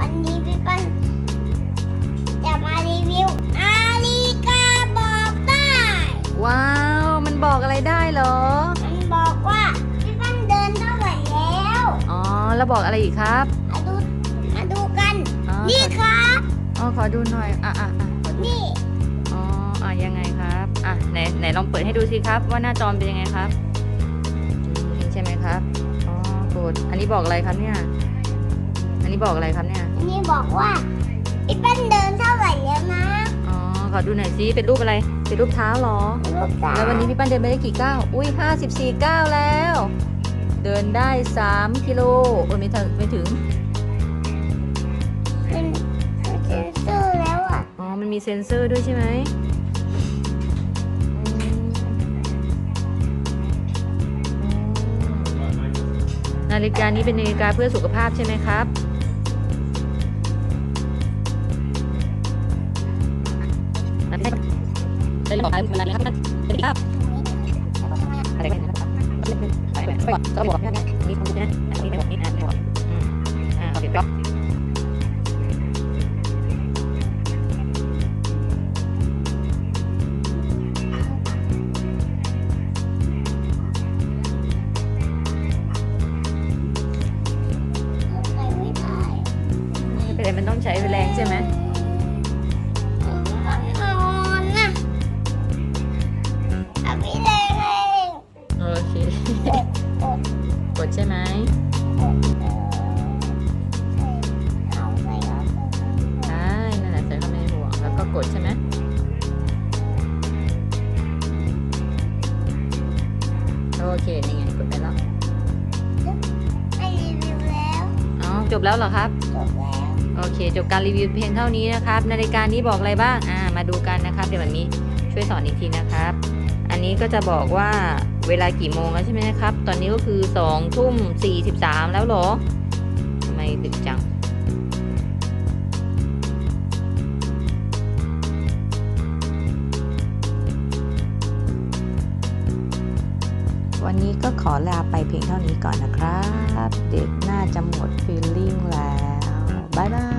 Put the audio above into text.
วันนี้พี่ปั้นจะมารีวิวอาลีกาบอกได้ ว้าว มันบอกอะไรได้เหรอ มันบอกว่าพี่ปั้นเดินเท่าไหร่แล้วอ๋อ แล้วบอกอะไรอีกครับมาดูมาดูกัน อ๋อนี่ครับ อ๋อ ขอดูหน่อย อะอะอะขอดูนี่อ๋อ อะยังไงครับ อะไหนไหนลองเปิดให้ดูสิครับ ว่าหน้าจอมนเป็นยังไงครับอืมใช่ไหมครับ อ๋อ กด อันนี้บอกอะไรครับเนี่ย อันนี้บอกอะไรครับเนี่ยอั นนี้บอกว่าพี่ปั้นเดินเท่าไหร่แล้วนะอ๋อ ขอดูหน่อยสิเป็นรูปอะไร เป็นรูปเท้าเหรอ ลูกสาวแล้ววันนี้พี่ปั้นเดินไปได้กี่ก้าว อุ้ย54ก้าวแล้ว เดินได้ 3 กิโลโอ้ยไม่ถึงไม่ถึงเป็นเซนเซอร์แล้วอะอ๋อ มันมีเซ็นเซอร์ด้วยใช่ไหมอืมนาฬิกานี้เป็นนาฬิกาเพื่อสุขภาพใช่ไหมครับ ได้บอกอะไรมันนะครับสวัสดีครับอะไรกันนะครับก็บอกนี่นี่คงนะอันนี้ไม่บอกนี่นะไม่บอกอ่าเครับใส่ไม่ได้ไม่เป็นไรมันต้องใช้แรงใช่ไหม ใช่ไหมกดเออเอาไปเอาไปใช่นั่นแหละใส่เข้าไปในห่วงแล้วก็กดใช่ไหมโอเค นี่ไงกดไปแล้วให้รีวิวแล้วอ๋อจบแล้วเหรอครับ จบแล้ว โอเค จบการรีวิวเพียงเท่านี้นะครับ นาฬิกานี้บอกอะไรบ้าง อ่า มาดูกันนะครับ เดี๋ยววันนี้ช่วยสอนอีกทีนะครับ อันนี้ก็จะบอกว่า เวลากี่โมงแล้วใช่ไหมนะครับ ตอนนี้ก็คือ2ทุ่ม43แล้วหรอทำไมดึกจัง วันนี้ก็ขอลาไปเพียงเท่านี้ก่อนนะครับ เด็กน่าจะหมดฟีลลิ่งแล้ว บ๊ายบาย